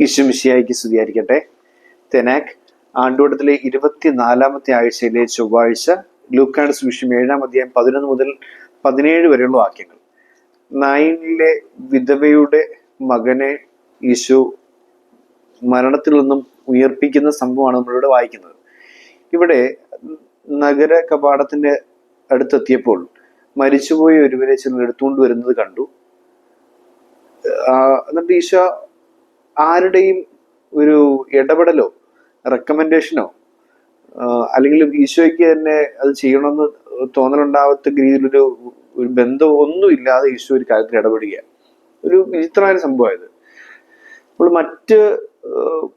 ഈശ്വമിശിയായിക്ക് സ്തുതിയായിരിക്കട്ടെ. തെനാക് ആണ്ടോട്ടത്തിലെ ഇരുപത്തിനാലാമത്തെ ആഴ്ചയിലെ ചൊവ്വാഴ്ച ലൂക്കാട് സുവിശേഷം ഏഴാം അധ്യായം പതിനൊന്ന് മുതൽ പതിനേഴ് വരെയുള്ള വാക്യങ്ങൾ. നയനിലെ വിധവയുടെ മകനെ യേശു മരണത്തിൽ നിന്നും ഉയർപ്പിക്കുന്ന സംഭവമാണ് നമ്മളിവിടെ വായിക്കുന്നത്. ഇവിടെ നഗര കപാടത്തിന്റെ അടുത്തെത്തിയപ്പോൾ മരിച്ചുപോയ ഒരുവരെ ചിലർ എടുത്തുകൊണ്ട് വരുന്നത് കണ്ടു. എന്നിട്ട് ഈശോ ആരുടെയും ഒരു ഇടപെടലോ റെക്കമെൻഡേഷനോ അല്ലെങ്കിൽ ഈശോയ്ക്ക് തന്നെ അത് ചെയ്യണമെന്ന് തോന്നലുണ്ടാവത്തക്ക രീതിയിലൊരു ഒരു ബന്ധം ഒന്നും ഇല്ലാതെ ഈശോ ഒരു കാര്യത്തിൽ ഇടപെടുക ഒരു വിചിത്രമായ സംഭവമായത് അപ്പോൾ മറ്റ്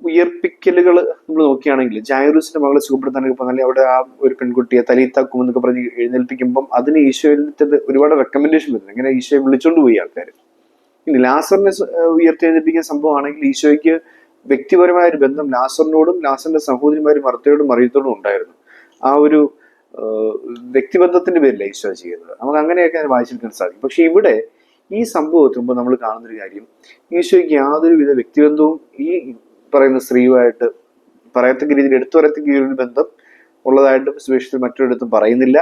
ഉയർപ്പിക്കലുകൾ നമ്മൾ നോക്കുകയാണെങ്കിൽ ജായറൂസിന്റെ മകളെ സുഖപ്പെടുത്താനൊക്കെ പറഞ്ഞാൽ അവിടെ ആ ഒരു പെൺകുട്ടിയെ തലയിത്താക്കും എന്നൊക്കെ പറഞ്ഞ് എഴുന്നേൽപ്പിക്കുമ്പം അതിന് ഈശോയിൽ ഒരുപാട് റെക്കമെൻഡേഷൻ വരുന്നു ഇങ്ങനെ ഈശോയെ വിളിച്ചോണ്ട് പോയി ആൾക്കാർ ഇനി ലാസറിനെ ഉയർത്തെഴുതിപ്പിക്കുന്ന സംഭവമാണെങ്കിൽ ഈശോയ്ക്ക് വ്യക്തിപരമായ ഒരു ബന്ധം ലാസറിനോടും ലാസറിന്റെ സഹോദരിമാരും മർത്തയോടും മറിയത്തോടും ഉണ്ടായിരുന്നു. ആ ഒരു വ്യക്തിബന്ധത്തിന്റെ പേരിൽ ഈശോ ചെയ്യുന്നത്. നമുക്ക് അങ്ങനെയൊക്കെ വായിച്ചെടുക്കാൻ സാധിക്കും. പക്ഷെ ഇവിടെ ഈ സംഭവം മുമ്പ് നമ്മൾ കാണുന്നൊരു കാര്യം ഈശോയ്ക്ക് യാതൊരുവിധ വ്യക്തിബന്ധവും ഈ പറയുന്ന സ്ത്രീയുമായിട്ട് പറയത്തക്ക രീതിയിൽ എടുത്തു പറയത്തക്ക ഒരു ബന്ധം ഉള്ളതായിട്ടും സുവിശേഷത്തിൽ മറ്റൊരിടത്തും പറയുന്നില്ല.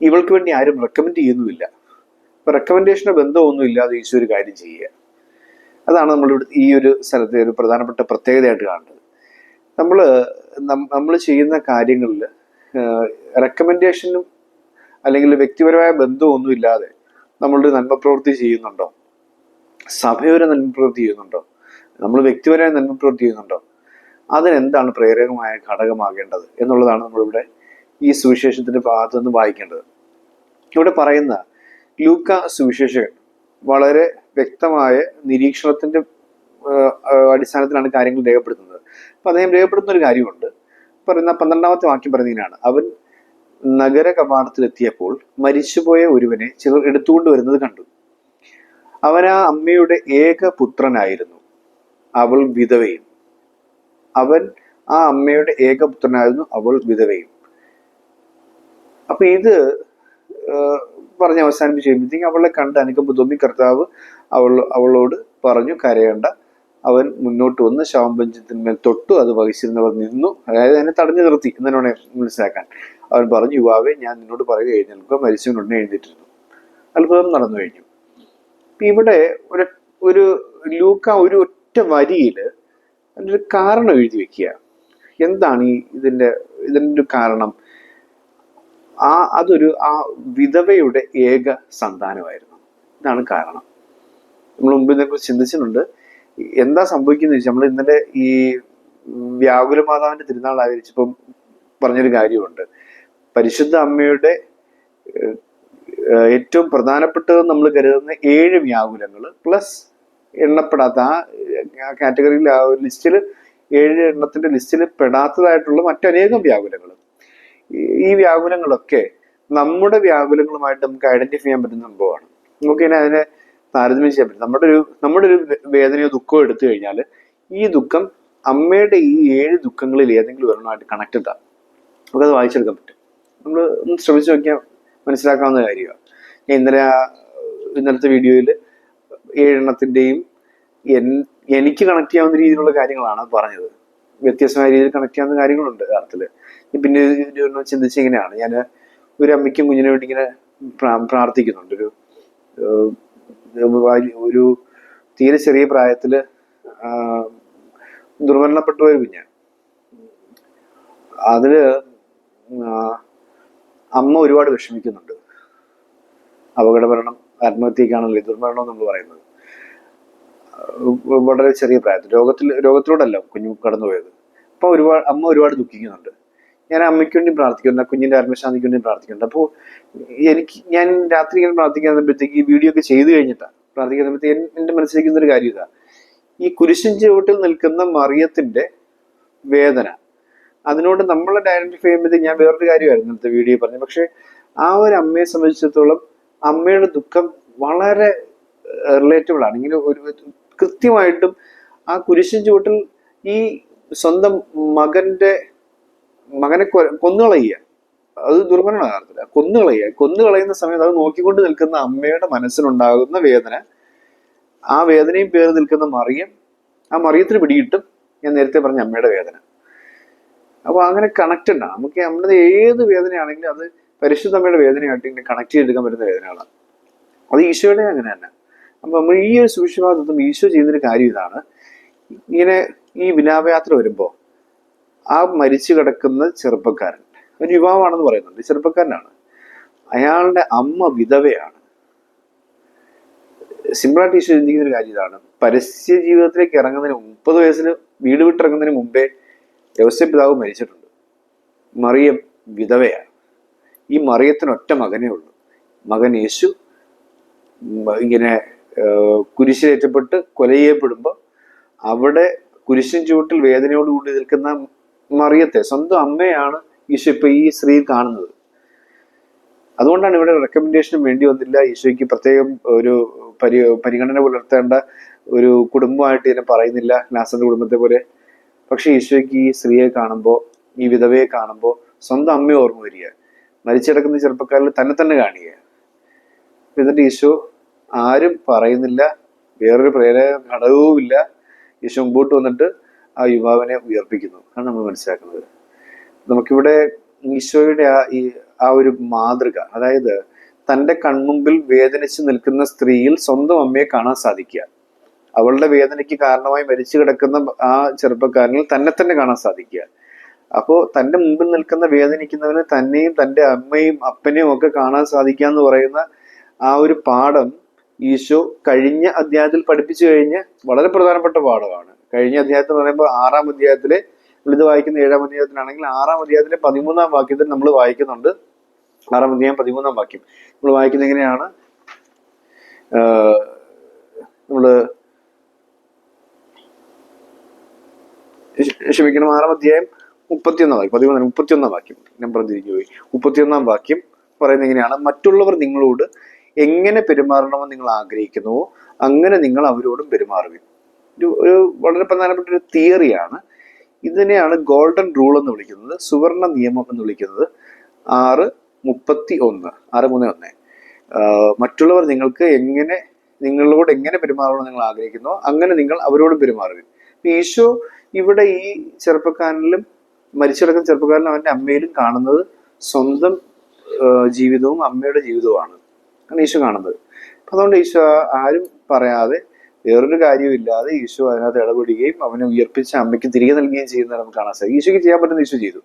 ഇവൾക്ക് വേണ്ടി ആരും റെക്കമെൻഡ് ചെയ്യുന്നുമില്ല. ഇപ്പൊ റെക്കമെൻഡേഷനോ ബന്ധമൊന്നും ഇല്ലാതെ ഈശോ ഒരു കാര്യം ചെയ്യുക. അതാണ് നമ്മൾ ഈ ഒരു സ്ഥലത്തെ ഒരു പ്രധാനപ്പെട്ട പ്രത്യേകതയായിട്ട് കാണുന്നത്. നമ്മൾ നമ്മൾ ചെയ്യുന്ന കാര്യങ്ങളിൽ റെക്കമെൻഡേഷനും അല്ലെങ്കിൽ വ്യക്തിപരമായ ബന്ധമൊന്നും ഇല്ലാതെ നമ്മളൊരു നന്മ പ്രവൃത്തി ചെയ്യുന്നുണ്ടോ? സഭയൊരു നന്മ പ്രവൃത്തി ചെയ്യുന്നുണ്ടോ? നമ്മൾ വ്യക്തിപരമായ നന്മ പ്രവൃത്തി ചെയ്യുന്നുണ്ടോ? അതിനെന്താണ് പ്രേരകമായ ഘടകമാകേണ്ടത് എന്നുള്ളതാണ് നമ്മളിവിടെ ഈ സുവിശേഷത്തിന്റെ ഭാഗത്തുനിന്ന് വായിക്കേണ്ടത്. ഇവിടെ പറയുന്ന ലൂക്ക സുവിശേഷകൻ വളരെ വ്യക്തമായ ആ, അടിസ്ഥാനത്തിലാണ് കാര്യങ്ങൾ രേഖപ്പെടുത്തുന്നത്. അപ്പൊ അദ്ദേഹം രേഖപ്പെടുത്തുന്ന ഒരു കാര്യമുണ്ട്. പറയുന്ന പന്ത്രണ്ടാമത്തെ വാക്യം പറയുന്നതിനാണ്. അവൻ നഗര കവാടത്തിലെത്തിയപ്പോൾ മരിച്ചുപോയ ഒരുവനെ ചിലർ എടുത്തുകൊണ്ട് വരുന്നത് കണ്ടു. അവൻ ആ അമ്മയുടെ ഏക പുത്രനായിരുന്നു. അവൾ വിധവയും. അവൻ ആ അമ്മയുടെ ഏക പുത്രനായിരുന്നു. അവൾ വിധവയും. അപ്പൊ ഇത് പറഞ്ഞ് അവസാനിപ്പിച്ച് കഴിയുമ്പോഴത്തേക്കും അവളെ കണ്ട് തോന്നി കർത്താവ് അവൾ അവളോട് പറഞ്ഞു കരയേണ്ട. അവൻ മുന്നോട്ട് വന്ന് ശവംപഞ്ചത്തിന്മേൽ തൊട്ടു അത് വഹിച്ചിരുന്നവർ നിന്നു. അതായത് എന്നെ തടഞ്ഞു നിർത്തി എന്നാണ് മനസ്സിലാക്കാൻ. അവൻ പറഞ്ഞു യുവാവെ ഞാൻ നിന്നോട് പറയുക എഴുന്നേൽക്കുക. മരിച്ചവനുടനെ എഴുന്നേറ്റിരുന്നു. അത്ഭുതം നടന്നു കഴിഞ്ഞു. ഇവിടെ ഒരു ഒരു ലൂക്ക ഒരു ഒറ്റ വരിയിൽ അതിന്റെ കാരണം എഴുതി വെക്കുക എന്താണ് ഈ ഇതിന്റെ ഇതിന്റെ കാരണം? ആ അതൊരു ആ വിധവയുടെ ഏക സന്താനമായിരുന്നു. ഇതാണ് കാരണം. നമ്മൾ മുമ്പ് ഇതിനെക്കുറിച്ച് ചിന്തിച്ചിട്ടുണ്ട്. എന്താ സംഭവിക്കുന്നത് വെച്ചാൽ നമ്മൾ ഇന്നലെ ഈ വ്യാകുല മാതാവിന്റെ തിരുനാൾ ആചരിച്ചപ്പം പറഞ്ഞൊരു കാര്യമുണ്ട്. പരിശുദ്ധ അമ്മയുടെ ഏറ്റവും പ്രധാനപ്പെട്ടതെന്ന് നമ്മൾ കരുതുന്ന ഏഴ് വ്യാകുലങ്ങൾ പ്ലസ് എണ്ണപ്പെടാത്ത ആ കാറ്റഗറിയിൽ ആ ഒരു ലിസ്റ്റിൽ ഏഴ് എണ്ണത്തിന്റെ ലിസ്റ്റിൽ പെടാത്തതായിട്ടുള്ള മറ്റനേകം വ്യാകുലങ്ങൾ. ഈ വ്യാകുലങ്ങളൊക്കെ നമ്മുടെ വ്യാകുലങ്ങളുമായിട്ട് നമുക്ക് ഐഡന്റിഫൈ ചെയ്യാൻ പറ്റുന്ന സംഭവമാണ്. നമുക്ക് ഇനി അതിനെ താരതമ്യം ചെയ്യാൻ പറ്റും. നമ്മുടെ ഒരു നമ്മുടെ ഒരു വേദനയോ ദുഃഖമോ എടുത്തു കഴിഞ്ഞാൽ ഈ ദുഃഖം അമ്മയുടെ ഈ ഏഴ് ദുഃഖങ്ങളിൽ ഏതെങ്കിലും ഒരെണ്ണമായിട്ട് കണക്റ്റഡ് ആണ് നമുക്കത് വായിച്ചെടുക്കാൻ പറ്റും. നമ്മൾ ഒന്ന് ശ്രമിച്ചു നോക്കിയാൽ മനസ്സിലാക്കാവുന്ന കാര്യമാണ്. ഞാൻ ഇന്നലെ ഇന്നലത്തെ വീഡിയോയിൽ ഏഴെണ്ണത്തിന്റെയും എനിക്ക് കണക്ട് ചെയ്യാവുന്ന രീതിയിലുള്ള കാര്യങ്ങളാണ് പറഞ്ഞത്. വ്യത്യസ്തമായ രീതിയിൽ കണക്ട് ചെയ്യാവുന്ന കാര്യങ്ങളുണ്ട് യഥാർത്ഥത്തിൽ പിന്നെ ചിന്തിച്ച ഇങ്ങനെയാണ്. ഞാൻ ഒരു അമ്മയ്ക്കും കുഞ്ഞിനു വേണ്ടി ഇങ്ങനെ പ്രാ- പ്രാർത്ഥിക്കുന്നുണ്ട്. ഒരു ഒരു തീരെ ചെറിയ പ്രായത്തിൽ ദുർബലപ്പെട്ട ഒരു കുഞ്ഞ് അതിൽ അമ്മ ഒരുപാട് വിഷമിക്കുന്നുണ്ട്. അപകടമരണം ആത്മഹത്യക്കാണല്ലോ ദുർമരണം നമ്മൾ പറയുന്നത്. വളരെ ചെറിയ പ്രായത്തിൽ. രോഗത്തിൽ രോഗത്തിലൂടെയല്ല കുഞ്ഞു കടന്നുപോയത്. അപ്പോൾ ഒരുപാട് അമ്മ ഒരുപാട് ദുഃഖിക്കുന്നുണ്ട്. ഞാൻ അമ്മയ്ക്ക് വേണ്ടി പ്രാർത്ഥിക്കുന്നുണ്ട് കുഞ്ഞിന്റെ ആത്മശാന്തിക്ക് വേണ്ടി പ്രാർത്ഥിക്കുന്നുണ്ട്. അപ്പോൾ എനിക്ക് ഞാൻ രാത്രി ഇങ്ങനെ പ്രാർത്ഥിക്കാൻ സമയത്തേക്ക് ഈ വീഡിയോ ഒക്കെ ചെയ്തു കഴിഞ്ഞിട്ടാണ് പ്രാർത്ഥിക്കാൻ സമയത്ത് എന്റെ മനസ്സിലേക്ക് ഒരു കാര്യം ഇതാ. ഈ കുരിശിൻ ചുവട്ടിൽ നിൽക്കുന്ന മറിയത്തിന്റെ വേദന. അതിനോട് നമ്മൾ ഐഡന്റിഫൈ ചെയ്യുമ്പോഴത്തേക്ക് ഞാൻ വേറൊരു കാര്യമായിരുന്നു ഇന്നത്തെ വീഡിയോ പറഞ്ഞു പക്ഷെ ആ ഒരു അമ്മയെ സംബന്ധിച്ചിടത്തോളം അമ്മയുടെ ദുഃഖം വളരെ റിലേറ്റബിൾ ആണ്. ഇങ്ങനെ ഒരു കൃത്യമായിട്ടും ആ കുരിശിൻ ചുവട്ടിൽ ഈ സ്വന്തം മകന്റെ മകനെ കൊ- കൊന്നുകളയുക. അത് ദുർമരണമാണ് യഥാർത്ഥത്തിൽ കൊന്നുകളയുക. കൊന്നുകളയുന്ന സമയത്ത് അത് നോക്കിക്കൊണ്ട് നിൽക്കുന്ന അമ്മയുടെ മനസ്സിനുണ്ടാകുന്ന വേദന. ആ വേദനയും പേര് നിൽക്കുന്ന മറിയം. ആ മറിയത്തിന് പിടിയിട്ടും ഞാൻ നേരത്തെ പറഞ്ഞ അമ്മയുടെ വേദന. അപ്പോൾ അങ്ങനെ കണക്റ്റഡ് ആണ് നമുക്ക് നമ്മുടെ ഏത് വേദനയാണെങ്കിലും അത് പരിശുദ്ധ അമ്മയുടെ വേദനയായിട്ട് ഇങ്ങനെ കണക്ട് ചെയ്തെടുക്കാൻ പറ്റുന്ന വേദനകളാണ്. അത് ഈശോയുടെ അങ്ങനെ തന്നെ. അപ്പൊ നമ്മൾ ഈ ഒരു സുവിശേഷവാദത്തും ഈശോ ചെയ്യുന്നൊരു കാര്യം ഇതാണ്. ഇങ്ങനെ ഈ വിലാപയാത്ര വരുമ്പോൾ ആ മരിച്ചു കിടക്കുന്ന ചെറുപ്പക്കാരൻ ഒരു യുവാവാണെന്ന് പറയുന്നുണ്ട് ചെറുപ്പക്കാരനാണ്. അയാളുടെ അമ്മ വിധവയാണ്. സിമ്പിളായിട്ട് ഈശോ ചിന്തിക്കുന്ന ഒരു കാര്യം ഇതാണ്. പരസ്യ ജീവിതത്തിലേക്ക് ഇറങ്ങുന്നതിന് മുപ്പത് വയസ്സിന് വീട് വിട്ടിറങ്ങുന്നതിന് മുമ്പേ വ്യവസായ പിതാവ് മരിച്ചിട്ടുണ്ട്. മറിയം വിധവയാണ്. ഈ മറിയത്തിന് ഒറ്റ മകനേ ഉള്ളൂ. മകൻ യേശു ഇങ്ങനെ കുരിശിലേറ്റപ്പെട്ട് കൊല ചെയ്യപ്പെടുമ്പോൾ അവിടെ കുരിശിൻ ചുവട്ടിൽ വേദനയോടുകൂടി നിൽക്കുന്ന മറിയത്തെ സ്വന്തം അമ്മയാണ് ഈശോ ഇപ്പൊ ഈ സ്ത്രീ കാണുന്നത്. അതുകൊണ്ടാണ് ഇവിടെ റെക്കമെൻഡേഷനും വേണ്ടി വന്നില്ല. ഈശോയ്ക്ക് പ്രത്യേകം ഒരു പരി പരിഗണന പുലർത്തേണ്ട ഒരു കുടുംബമായിട്ട് ഇതിനെ പറയുന്നില്ല. നാസന്റെ കുടുംബത്തെ പോലെ. പക്ഷെ ഈശോയ്ക്ക് ഈ സ്ത്രീയെ കാണുമ്പോൾ ഈ വിധവയെ കാണുമ്പോൾ സ്വന്തം അമ്മയെ ഓർമ്മ വരിക. മരിച്ചിടക്കുന്ന ചെറുപ്പക്കാരിൽ തന്നെ തന്നെ കാണുക എന്നിട്ട് ഈശോ ആരും പറയുന്നില്ല. വേറൊരു പ്രേരക ഘടകവുമില്ല. യേശു മുമ്പോട്ട് വന്നിട്ട് ആ യുവാവിനെ ഉയർപ്പിക്കുന്നു. അതാണ് നമ്മൾ മനസ്സിലാക്കുന്നത്. നമുക്കിവിടെ ഈശോയുടെ ആ ഈ ആ ഒരു മാതൃക അതായത് തന്റെ കൺമുമ്പിൽ വേദനിച്ച് നിൽക്കുന്ന സ്ത്രീയിൽ സ്വന്തം അമ്മയെ കാണാൻ സാധിക്കുക. അവളുടെ വേദനയ്ക്ക് കാരണമായി മരിച്ചു കിടക്കുന്ന ആ ചെറുപ്പക്കാരനിൽ തന്നെ തന്നെ കാണാൻ സാധിക്കുക. അപ്പോൾ തന്റെ മുമ്പിൽ നിൽക്കുന്ന വേദനിക്കുന്നവന് തന്നെയും തന്റെ അമ്മയും അപ്പനെയും ഒക്കെ കാണാൻ സാധിക്കുക എന്ന് പറയുന്ന ആ ഒരു പാഠം ഈശോ കഴിഞ്ഞ അധ്യായത്തിൽ പഠിപ്പിച്ചു കഴിഞ്ഞ് വളരെ പ്രധാനപ്പെട്ട പാഠമാണ്. കഴിഞ്ഞ അധ്യായത്തിൽ പറയുമ്പോൾ ആറാം അധ്യായത്തിലെ ഇത് വായിക്കുന്ന ഏഴാം അധ്യായത്തിലാണെങ്കിൽ ആറാം അധ്യായത്തിലെ പതിമൂന്നാം വാക്യത്തിൽ നമ്മൾ വായിക്കുന്നുണ്ട്. ആറാം അധ്യായം പതിമൂന്നാം വാക്യം. നമ്മൾ വായിക്കുന്നത് എങ്ങനെയാണ്? നമ്മൾ ക്ഷമിക്കണം ആറാം അധ്യായം മുപ്പത്തിയൊന്നാം വാക്യം പതിമൂന്ന് മുപ്പത്തിയൊന്നാം വാക്യം നമ്പർ തിരിഞ്ഞു പോയി മുപ്പത്തിയൊന്നാം വാക്യം പറയുന്നത് എങ്ങനെയാണ്? മറ്റുള്ളവർ നിങ്ങളോട് എങ്ങനെ പെരുമാറണമെന്ന് നിങ്ങൾ ആഗ്രഹിക്കുന്നുവോ അങ്ങനെ നിങ്ങൾ അവരോടും പെരുമാറുക ഒരു ഒരു വളരെ പ്രധാനപ്പെട്ട ഒരു തിയറിയാണ്. ഇതിനെയാണ് ഗോൾഡൻ റൂൾ എന്ന് വിളിക്കുന്നത് സുവർണ നിയമം എന്ന് വിളിക്കുന്നത്. ആറ് മുപ്പത്തി ഒന്ന് ആറ് മൂന്ന് ഒന്ന്. മറ്റുള്ളവർ നിങ്ങൾക്ക് എങ്ങനെ നിങ്ങളോട് എങ്ങനെ പെരുമാറണമെന്ന് നിങ്ങൾ ആഗ്രഹിക്കുന്നു അങ്ങനെ നിങ്ങൾ അവരോടും പെരുമാറുക ഈശോ ഇവിടെ ഈ ചെറുപ്പക്കാരനിലും മരിച്ചിടക്കുന്ന ചെറുപ്പക്കാരനും അവന്റെ അമ്മയിലും കാണുന്നത് സ്വന്തം ജീവിതവും അമ്മയുടെ ജീവിതവുമാണ്. ആണ് ഈശോ കാണുന്നത്. അപ്പൊ അതുകൊണ്ട് ഈശോ ആരും പറയാതെ വേറൊരു കാര്യമില്ലാതെ ഈശോ അതിനകത്ത് ഇടപെടുകയും അവനെ ഉയർപ്പിച്ച് അമ്മയ്ക്ക് തിരികെ നൽകുകയും ചെയ്യുന്നത് നമുക്ക് കാണാൻ സാധിക്കും. ഈശോയ്ക്ക് ചെയ്യാൻ പറ്റുന്ന ഈശോ ചെയ്തു.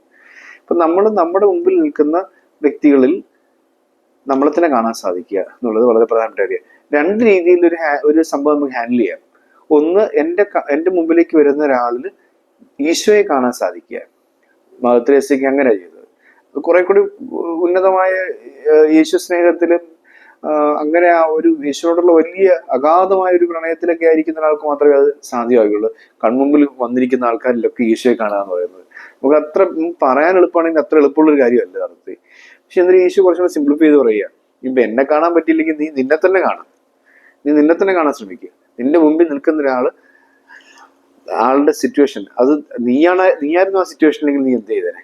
അപ്പൊ നമ്മൾ നമ്മുടെ മുമ്പിൽ നിൽക്കുന്ന വ്യക്തികളിൽ നമ്മളെ തന്നെ കാണാൻ സാധിക്കുക എന്നുള്ളത് വളരെ പ്രധാനപ്പെട്ട കാര്യം. രണ്ട് രീതിയിൽ ഒരു ഒരു സംഭവം നമുക്ക് ഹാൻഡിൽ ചെയ്യാം. ഒന്ന് എന്റെ എന്റെ മുമ്പിലേക്ക് വരുന്ന ഒരാളിൽ ഈശോയെ കാണാൻ സാധിക്കുക. മഹത്രേസ്യക്ക് അങ്ങനെ ചെയ്തത്. കുറെ കൂടി ഉന്നതമായ യേശു സ്നേഹത്തിലും അങ്ങനെ ആ ഒരു യേശുവോടുള്ള വലിയ അഗാധമായ ഒരു പ്രണയത്തിലൊക്കെ ആയിരിക്കുന്ന ഒരാൾക്ക് മാത്രമേ അത് സാധ്യമാകുള്ളൂ കൺമുമ്പിൽ വന്നിരിക്കുന്ന ആൾക്കാരിലൊക്കെ ഈശോയെ കാണുക എന്ന് പറയുന്നത്. നമുക്ക് അത്ര പറയാൻ എളുപ്പമാണെങ്കിൽ അത്ര എളുപ്പമുള്ള ഒരു കാര്യമല്ല നടത്തി പക്ഷെ എന്തിനാ ഈശോ കുറച്ചുകൂടെ സിംപ്ലിഫൈ ചെയ്ത് പറയുക? ഇപ്പൊ എന്നെ കാണാൻ പറ്റിയില്ലെങ്കിൽ നീ നിന്നെ തന്നെ കാണാം. നീ നിന്നെ തന്നെ കാണാൻ ശ്രമിക്കുക. നിന്റെ മുമ്പിൽ നിൽക്കുന്ന ഒരാൾ ആളുടെ സിറ്റുവേഷൻ അത് നീയാണ് നീയായിരുന്നു ആ സിറ്റുവേഷനിലെങ്കിൽ നീ എന്ത് ചെയ്തേനെ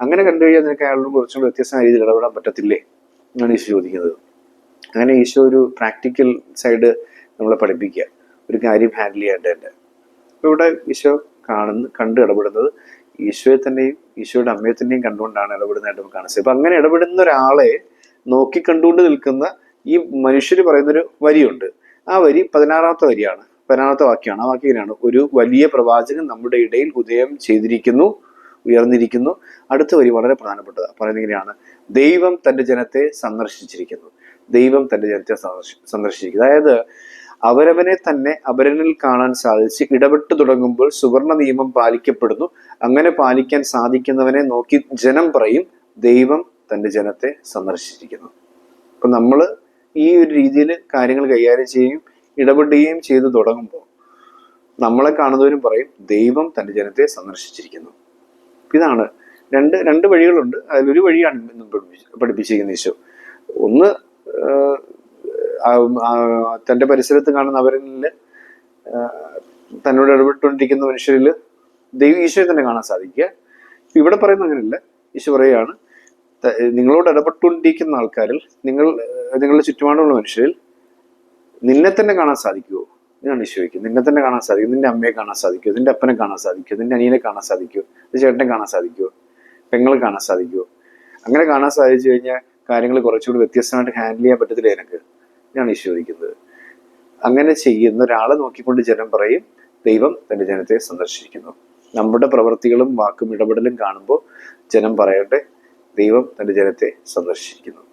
അങ്ങനെ കണ്ടു കഴിഞ്ഞാൽ നിനക്ക് അയാളോട് കുറച്ചുകൂടെ വ്യത്യസ്തമായ രീതിയിൽ ഇടപെടാൻ പറ്റത്തില്ലേ? എന്നാണ് ഈശോ ചോദിക്കുന്നത്. അങ്ങനെ ഈശോ ഒരു പ്രാക്ടിക്കൽ സൈഡ് നമ്മളെ പഠിപ്പിക്കുക. ഒരു കാര്യം ഹാൻഡിൽ ചെയ്യേണ്ടതിന്റെ അപ്പോൾ ഇവിടെ ഈശോ കാണുന്ന കണ്ട് ഇടപെടുന്നത് ഈശോയെ തന്നെയും ഈശോയുടെ അമ്മയെ തന്നെയും കണ്ടുകൊണ്ടാണ് ഇടപെടുന്നതായിട്ട് നമുക്ക് കാണുന്നത്. അപ്പം അങ്ങനെ ഇടപെടുന്ന ഒരാളെ നോക്കി കണ്ടുകൊണ്ട് നിൽക്കുന്ന ഈ മനുഷ്യർ പറയുന്നൊരു വരിയുണ്ട്. ആ വരി പതിനാറാമത്തെ വരിയാണ്. പതിനാറാമത്തെ വാക്യമാണ്. ആ വാക്യം ഇങ്ങനെയാണ്. ഒരു വലിയ പ്രവാചകൻ നമ്മുടെ ഇടയിൽ ഉദയം ചെയ്തിരിക്കുന്നു ഉയർന്നിരിക്കുന്നു. അടുത്ത വരി വളരെ പ്രധാനപ്പെട്ടതാണ്. പറയുന്നത് ഇങ്ങനെയാണ്. ദൈവം തന്റെ ജനത്തെ സന്ദർശിച്ചിരിക്കുന്നു. ദൈവം തന്റെ ജനത്തെ സന്ദർശി- സന്ദർശിച്ചിരിക്കുന്നു അതായത് അവരവനെ തന്നെ അപരനിൽ കാണാൻ സാധിച്ച് ഇടപെട്ട് തുടങ്ങുമ്പോൾ സുവർണ നിയമം പാലിക്കപ്പെടുന്നു. അങ്ങനെ പാലിക്കാൻ സാധിക്കുന്നവനെ നോക്കി ജനം പറയും ദൈവം തന്റെ ജനത്തെ സന്ദർശിച്ചിരിക്കുന്നു. അപ്പൊ നമ്മൾ ഈ ഒരു രീതിയിൽ കാര്യങ്ങൾ കൈകാര്യം ചെയ്യുകയും ഇടപെടുകയും ചെയ്തു തുടങ്ങുമ്പോൾ നമ്മളെ കാണുന്നവരും പറയും ദൈവം തന്റെ ജനത്തെ സന്ദർശിച്ചിരിക്കുന്നു. ഇതാണ് രണ്ട് രണ്ട് വഴികളുണ്ട്. അതിലൊരു വഴിയാണ് പഠിപ്പിച്ചിരിക്കുന്ന ഈശോ. ഒന്ന് തന്റെ പരിസരത്ത് കാണുന്ന അവരിൽ തന്നോട് ഇടപെട്ടുകൊണ്ടിരിക്കുന്ന മനുഷ്യരിൽ ദൈവ ഈശോയെ തന്നെ കാണാൻ സാധിക്കുക. ഇവിടെ പറയുന്ന അങ്ങനെയല്ല. ഈശോ പറയുകയാണ് നിങ്ങളോട് ഇടപെട്ടുകൊണ്ടിരിക്കുന്ന ആൾക്കാരിൽ നിങ്ങൾ നിങ്ങളുടെ ചുറ്റുപാടുള്ള മനുഷ്യരിൽ നിന്നെ തന്നെ കാണാൻ സാധിക്കുമോ ഇതാണ് ഈശോയ്ക്കും നിന്നെ തന്നെ കാണാൻ സാധിക്കും നിന്റെ അമ്മയെ കാണാൻ സാധിക്കുമോ നിന്റെ അപ്പനെ കാണാൻ സാധിക്കുമോ നിന്റെ അനിയനെ കാണാൻ സാധിക്കുമോ നിന്റെ ചേട്ടനെ കാണാൻ സാധിക്കുമോ പെങ്ങളെ കാണാൻ സാധിക്കുമോ അങ്ങനെ കാണാൻ സാധിച്ചു കഴിഞ്ഞാൽ കാര്യങ്ങൾ കുറച്ചുകൂടി വ്യത്യസ്തമായിട്ട് ഹാൻഡിൽ ചെയ്യാൻ പറ്റത്തില്ല എനിക്ക്. ഞാൻ ഈശോദിക്കുന്നത് അങ്ങനെ ചെയ്യുന്ന ഒരാളെ നോക്കിക്കൊണ്ട് ജനം പറയും ദൈവം തന്റെ ജനത്തെ സന്ദർശിക്കുന്നു. നമ്മുടെ പ്രവൃത്തികളും വാക്കും ഇടപെടലും കാണുമ്പോൾ ജനം പറയട്ടെ ദൈവം തന്റെ ജനത്തെ സന്ദർശിക്കുന്നു.